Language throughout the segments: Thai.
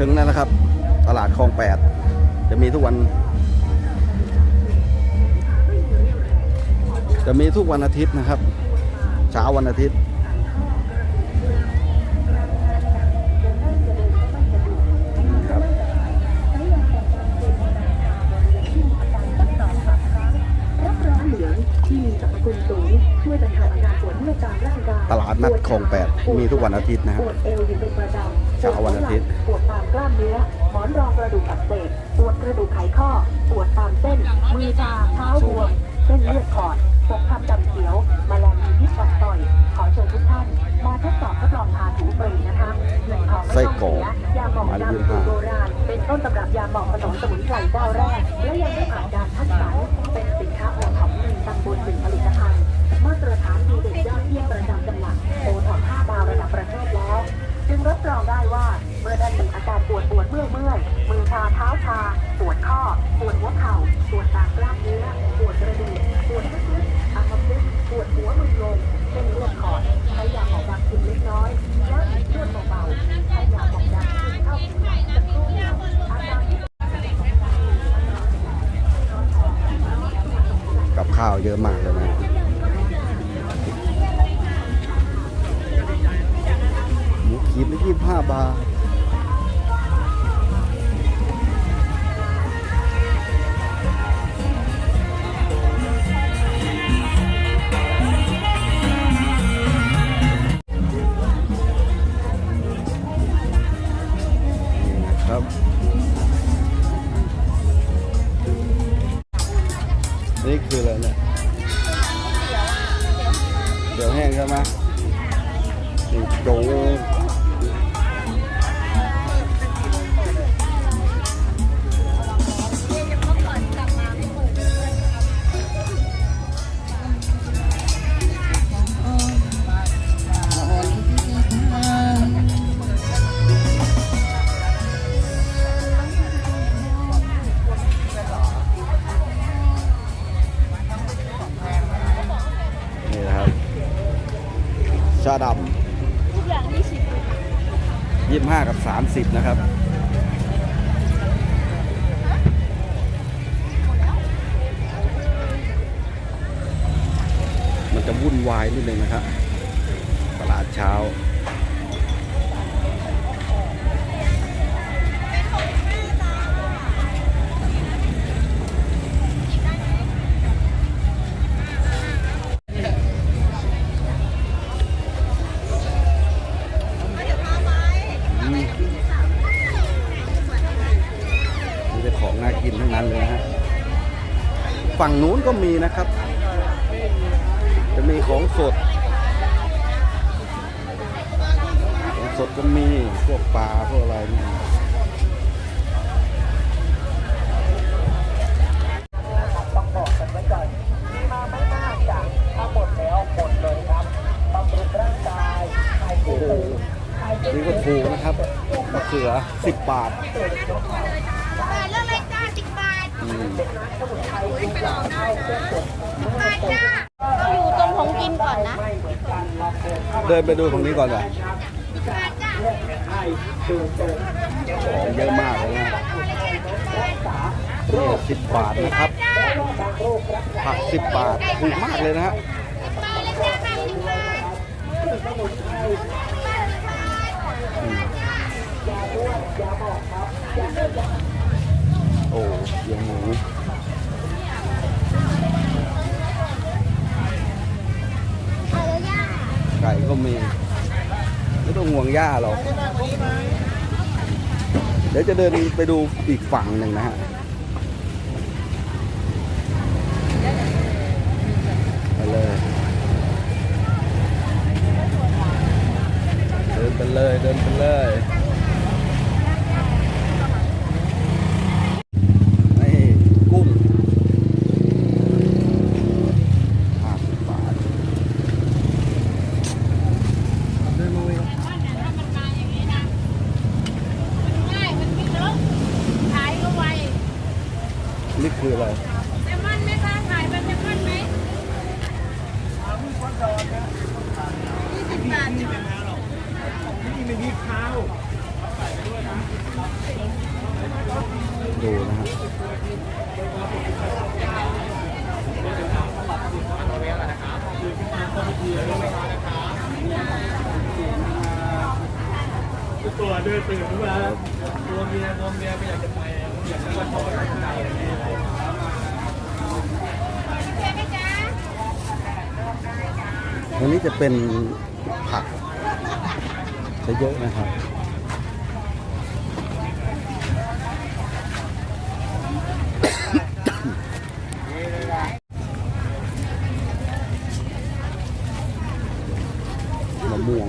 ถึงแล้วนะครับ ตลาดคลองแปดจะมีทุกวัน จะมีทุกวันอาทิตย์นะครับ เช้าวันอาทิตย์ คุณสูงช่วยบรรเทาอาการปวดเมื่อยตามร่างกายตลาดนัดคลองแปดมีทุกวันอาทิตย์นะคปรับวดเอวอยู่เป็นประจำเช้าวันอาทิตย์ปวดตามกล้ามเนื้อหมอนรองกระดูกอักเสบปวดกระดูกไขข้อ ปวดตามเส้น มือชาเท้าบวมเส้นเลือดขอดปกคำดำเขียวแมลงมีพิษกัดต่อย ขอเชิญทุกท่านมาทดสอบทดลองทานถูฟรีนะคะเงินทองไม่ไส้ต้องกรอกเสียยาหมองดำสูตรโบราณ เป็นต้นตำรับยาหมองผสมสมุนไพรเจ้าแรก และยังได้ผ่านการคัดสรรเป็นสินค้าโอท็อปหนึ่งตำบลหนึ่งผลิตภัณฑ์ ม 5 บาท ครับ นี่คืออะไรเนี่ยเดี๋ยวแห้งใช่ไหมโจ๊ ชาดำทุกอย่างยี่สิบยี่ห้ากับสามสิบนะครับมันจะวุ่นวายนิดนึงนะครับตลาดเช้า ฝั่งนู้นก็มีนะครับ จะมีของสด ของสดก็มีพวกปลาพวกอะไรนี่ต้องบอกกันไว้ก่อนมีมาไม่น่าจะถ้าหมดแล้วหมดเลยครับบำรุงร่างกายคลายปโอ้วดโหคลายเจ็บนี่ก็ถูกนะครับมะเขือสิบบาท เรื่องอะไรจ้าสิบบาท อืม ไปลองได้นะสิบบาทจ้าต้องอยู่ตรงของกินก่อนนะ เดินไปดูตรงนี้ก่อนจ้ะสิของเยอะมากเลยนะนี่สิบบาทนะครับผักสิบบาทถูกมากเลยนะฮะสิบบาทเลยจ้าค่ะสิบบาทอืมโอ้ยังหมู เอาเลยย่า ไก่ก็มี ไม่ต้องห่วงหญ้าหรอกเดี๋ยวจะเดินไปดูอีกฝั่งหนึ่งนะฮะไปเลยเดินไปเลยเดินไปเลย ตัวด้วยตื่นมาตัวเมียตัวเมียไม่อยากจะไปอยากจะมาขอดไก่อะไรอย่างเงี้ยอันนี้จะเป็นผักจะเยอะนะครับมะม่วง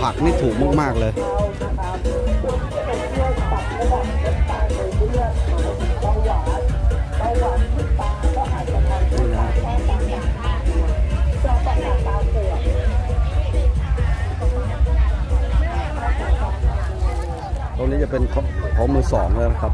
ผักนี่ถูกมาก ๆ เลย ตรงนี้จะเป็นของมือสองแล้วครับ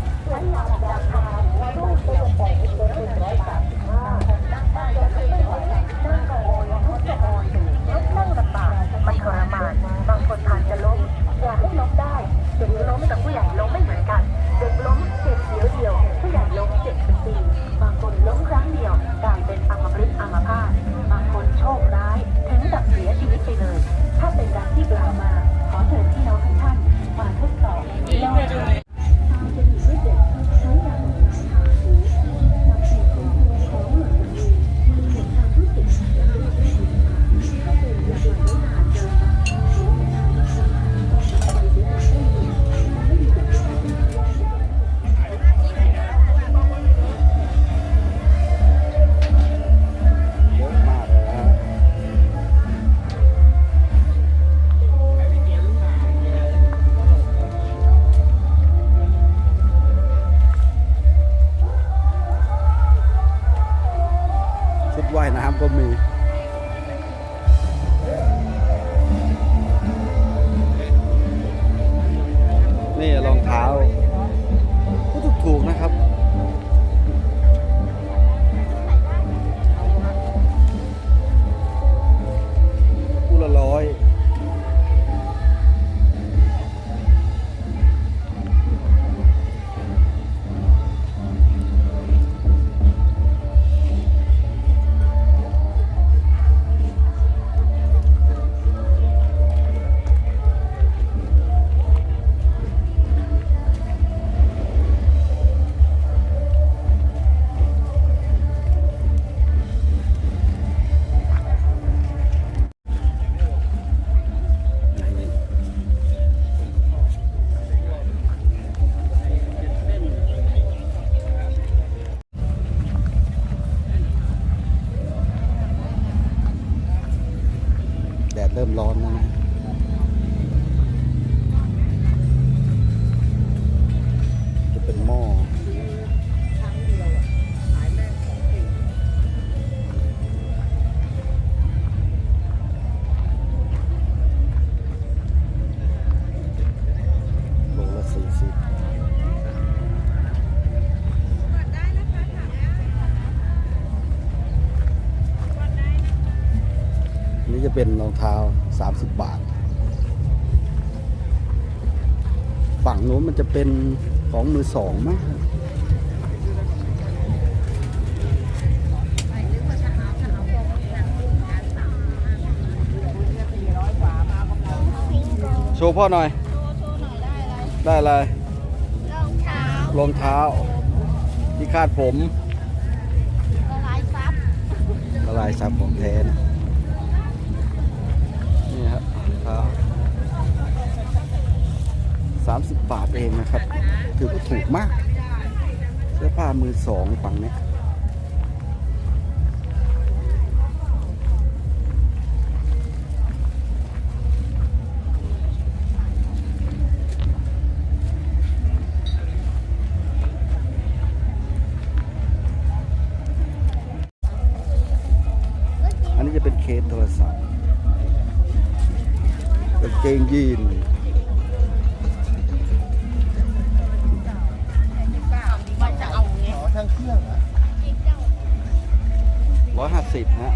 ว่ายน้ำก็มี นี่รองเท้า เริ่มร้อนแล้วนะ เป็นรองเท้า 30 บาท ฝั่งนู้นมันจะเป็นของมือสองมั้งโชว์พ่อหน่อย ได้อะไรรองเท้ารองเท้า ที่คาดผมละลายซับละลายซับของแท้นะ นี่ สามสิบบาทเองนะครับ ถือว่าถูกมาก เสื้อผ้ามือสองฝั่งนี้ เกงยีนว่าจะเอาไงร้อยห้าสิบฮะ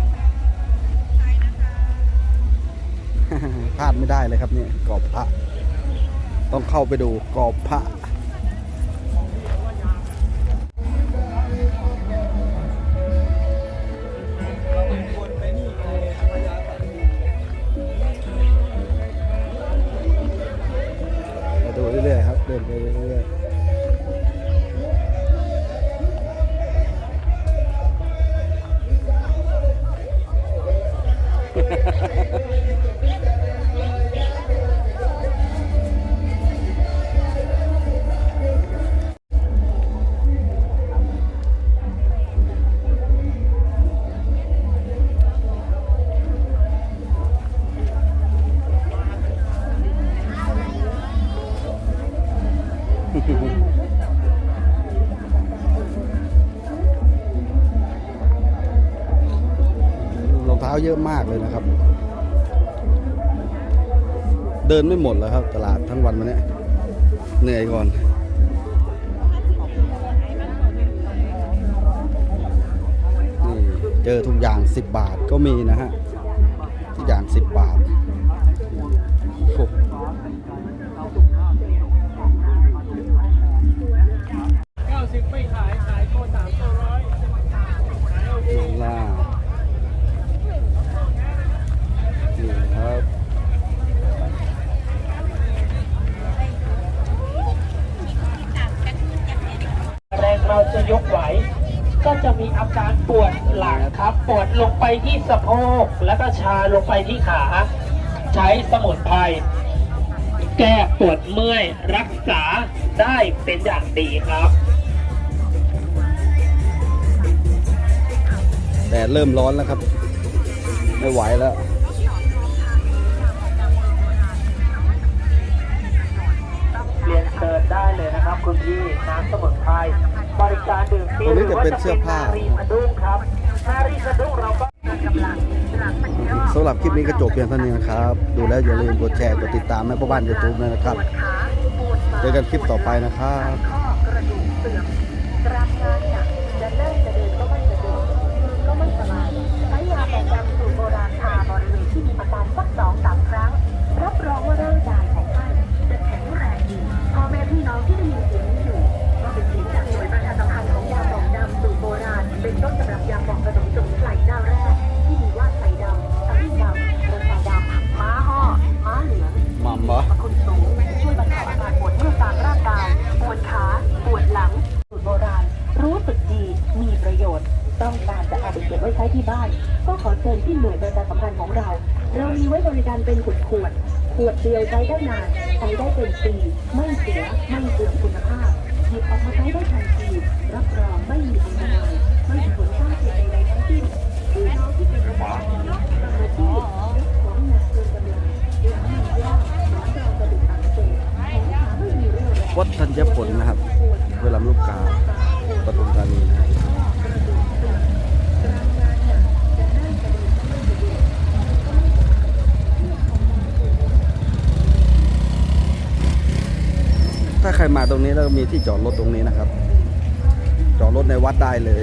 พลาดไม่ได้เลยครับเนี่ยกรอบพระ ต้องเข้าไปดูกรอบพระ เเลยนะครับ เดินไม่หมดแล้วครับ ตลาดทั้งวันมาเนี้ยเหนื่อยก่อนนี่เจอทุกอย่าง 10 บาทก็มีนะฮะทุกอย่าง 10 บาท ปวดลงไปที่สะโพกแล้วก็ชาลงไปที่ขา ใช้สมุนไพรแก้ปวดเมื่อยรักษาได้เป็นอย่างดีครับแดดเริ่มร้อนแล้วครับ ไม่ไหวแล้วเรียนเชิญได้เลยนะครับ คุณพี่น้ำสมุนไพรบริการดื่มฟรีตรงนี้จะเป็นเสื้อผ้าหรือว่จะเป็นนารีสะดุ้งครับนารี สำหรับคลิปนี้ก็จบเพียงเท่านี้นะครับ ดูแล้วอย่าลืมกดแชร์กดติดตามแม่พ่อบ้านยูทูบด้วยนะครับ เจอกันคลิปต่อไปนะครับ ต้องการจะเอาไปเก็บไว้ใช้ที่บ้าน ก็ขอเชิญที่หน่วยประชาสัมพันธ์ของเรา เรามีไว้บริการเป็นขวดขวดขวดเดียวใช้ได้นานใช้ได้เป็นปีไม่เสียไม่เสื่อมคุณภาพหยิบออกมาใช้ได้ทันทีรับรองไม่มีอันตรายไม่มีผลข้างเคียงใดๆทั้งสิ้นพี่น้องที่เป็นระบบนี้กรรมที่ของหนักเกินกำลังหลังมียากหลังรองกระดูกอักเสบแขนขาไม่มีเรี่ยวแรงวัดธัญผลนะครับเวลาลูกกาปทุมธานีนะ ถ้าใครมาตรงนี้แล้วมีที่จอดรถตรงนี้นะครับ จอดรถในวัดได้เลย